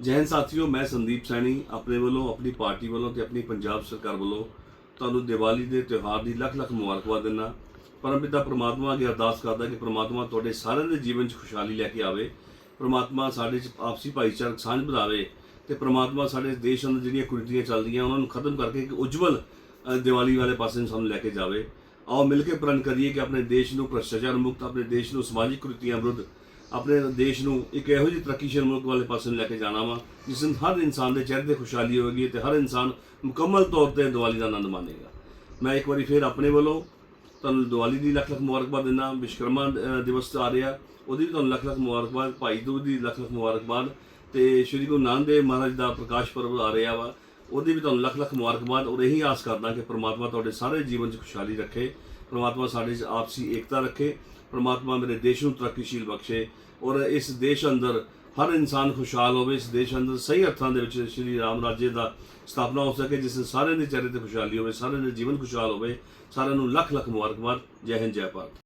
ਜੈਨ ਹਿੰਦ ਸਾਥੀਓ, ਮੈਂ ਸੰਦੀਪ ਸੈਣੀ, ਆਪਣੇ ਵੱਲੋਂ, ਆਪਣੀ ਪਾਰਟੀ ਵੱਲੋਂ ਤੇ ਆਪਣੀ ਪੰਜਾਬ ਸਰਕਾਰ ਵੱਲੋਂ ਤੁਹਾਨੂੰ ਦੀਵਾਲੀ ਦੇ ਤਿਉਹਾਰ ਦੀ ਲੱਖ ਲੱਖ ਮੁਬਾਰਕਬਾਦ ਦਿੰਦਾ ਪਰਮਪਿਤਾ ਪ੍ਰਮਾਤਮਾ ਅੱਗੇ ਅਰਦਾਸ ਕਰਦਾ ਕਿ ਪ੍ਰਮਾਤਮਾ ਤੁਹਾਡੇ ਸਾਰਿਆਂ ਦੇ ਜੀਵਨ 'ਚ ਖੁਸ਼ਹਾਲੀ ਲੈ ਕੇ ਆਵੇ। ਪ੍ਰਮਾਤਮਾ ਸਾਡੇ 'ਚ ਆਪਸੀ ਭਾਈਚਾਰਕ ਸਾਂਝ ਵਧਾਵੇ ਤੇ ਪ੍ਰਮਾਤਮਾ ਸਾਡੇ ਦੇਸ਼ ਅੰਦਰ ਜਿਹੜੀਆਂ ਕੁਰੀਤੀਆਂ ਚੱਲਦੀਆਂ, ਉਹਨਾਂ ਨੂੰ ਖਤਮ ਕਰਕੇ ਇੱਕ ਉਜਵਲ ਦੀਵਾਲੀ ਵਾਲੇ ਪਾਸੇ ਨੂੰ ਸਾਨੂੰ ਲੈ ਕੇ ਜਾਵੇ। ਆਓ ਮਿਲ ਕੇ ਪ੍ਰਣ ਕਰੀਏ ਕਿ ਆਪਣੇ ਦੇਸ਼ ਨੂੰ ਭ੍ਰਸ਼ਟਾਚਾਰ ਮੁਕਤ, ਆਪਣੇ ਦੇਸ਼ ਨੂੰ ਸਮਾਜਿਕ ਕੁਰੀਤੀਆਂ ਵਿਰੁੱਧ ਆਪਣੇ ਦੇਸ਼ ਨੂੰ ਇੱਕ ਇਹੋ ਜਿਹੀ ਤਰੱਕੀਸ਼ੀਲ ਮੁਲਕ ਵਾਲੇ ਪਾਸੇ ਨੂੰ ਲੈ ਕੇ ਜਾਣਾ ਵਾ, ਜਿਸ ਨੂੰ ਹਰ ਇਨਸਾਨ ਦੇ ਚਿਹਰੇ ਤੇ ਖੁਸ਼ਹਾਲੀ ਹੋਵੇਗੀ ਤੇ ਹਰ ਇਨਸਾਨ ਮੁਕੰਮਲ ਤੌਰ ਤੇ ਦੀਵਾਲੀ ਦਾ ਆਨੰਦ ਮਾਣੇਗਾ ਮੈਂ ਇੱਕ ਵਾਰੀ ਫਿਰ ਆਪਣੇ ਵੱਲੋਂ ਤੁਹਾਨੂੰ ਦੀਵਾਲੀ ਦੀ ਲੱਖ ਲੱਖ ਮੁਬਾਰਕਬਾਦ ਦਿੰਦਾ ਵਿਸ਼ਕਰਮਾ ਦਿਵਸ ਆ ਰਿਹਾ, ਉਹਦੀ ਵੀ ਤੁਹਾਨੂੰ ਲੱਖ ਲੱਖ ਮੁਬਾਰਕਬਾਦ, ਭਾਈ ਦੂਜ ਦੀ ਲੱਖ ਲੱਖ ਮੁਬਾਰਕਬਾਦ ਤੇ ਸ਼੍ਰੀ ਗੁਰੂ ਨਾਨਕ ਦੇਵ ਮਹਾਰਾਜ ਦਾ ਪ੍ਰਕਾਸ਼ ਪਰਵ ਆ ਰਿਹਾ ਵਾ, ਉਹਦੀ ਵੀ ਤੁਹਾਨੂੰ ਲੱਖ ਲੱਖ ਮੁਬਾਰਕਬਾਦ, ਔਰ ਇਹੀ ਆਸ ਕਰਦਾ ਕਿ ਪ੍ਰਮਾਤਮਾ ਤੁਹਾਡੇ ਸਾਰੇ ਜੀਵਨ 'ਚ ਖੁਸ਼ਹਾਲੀ ਰੱਖੇ। ਪ੍ਰਮਾਤਮਾ ਸਾਡੇ 'ਚ ਆਪਸੀ ਏਕਤਾ ਰੱਖੇ, ਪ੍ਰਮਾਤਮਾ ਮੇਰੇ ਦੇਸ਼ ਨੂੰ ਤਰੱਕੀਸ਼ੀਲ ਬਖਸ਼ੇ ਔਰ ਇਸ ਦੇਸ਼ ਅੰਦਰ ਹਰ ਇਨਸਾਨ ਖੁਸ਼ਹਾਲ ਹੋਵੇ, ਇਸ ਦੇਸ਼ ਅੰਦਰ ਸਹੀ ਅਰਥਾਂ ਦੇ ਵਿੱਚ ਸ਼੍ਰੀ ਰਾਮ ਰਾਜੇ ਦਾ ਸਥਾਪਨਾ ਹੋ ਸਕੇ, ਜਿਸ ਨਾਲ ਸਾਰਿਆਂ ਦੇ ਚਿਹਰੇ ਤੇ ਖੁਸ਼ਹਾਲੀ ਹੋਵੇ, ਸਾਰਿਆਂ ਦੇ ਜੀਵਨ ਖੁਸ਼ਹਾਲ ਹੋਵੇ, ਸਾਰਿਆਂ ਨੂੰ ਲੱਖ ਲੱਖ ਮੁਬਾਰਕਬਾਦ, ਜੈ ਹਿੰਦ, ਜੈ ਭਾਰਤ।